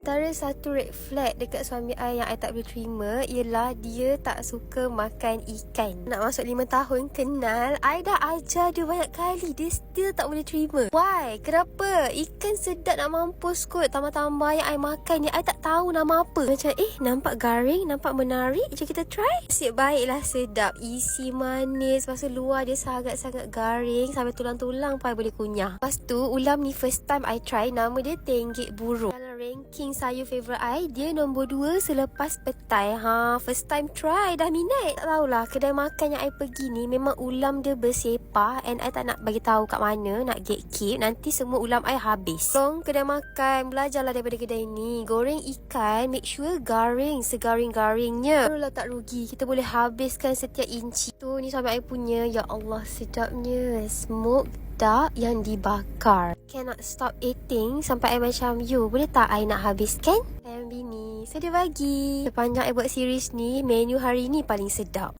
Antara satu red flag dekat suami I yang I tak boleh terima ialah dia tak suka makan ikan. Nak masuk lima tahun kenal, I dah ajar dia banyak kali. Dia still tak boleh terima. Why? Kenapa? Ikan sedap nak mampus kot. Tambah-tambah yang I makan ni, I tak tahu nama apa. Macam eh, nampak garing, nampak menarik. Jom kita try. Nasib baiklah sedap. Isi manis. Lepas tu luar dia sangat-sangat garing. Sampai tulang-tulang pun I boleh kunyah. Lepas tu, ulam ni first time I try. Nama dia tenggek burung. Dalam ranking sayur favourite I Dia nombor 2 selepas petai. Ha, First time try dah minat. Tak tahulah kedai makan yang I pergi ni Memang ulam dia bersepah And I tak nak bagi tahu kat mana Nak gatekeep. Nanti semua ulam I habis. Tolong kedai makan Belajarlah daripada kedai ni. Goreng ikan Make sure garing Segaring-garingnya. Barulah tak rugi Kita boleh habiskan setiap inci. Tu ni sampai I punya. Ya Allah sedapnya. Smoke duck yang dibakar. Cannot stop eating sampai I macam, you boleh tak I nak habiskan? Sayang bini, saya dia bagi. Sepanjang I buat series ni, menu hari ni paling sedap.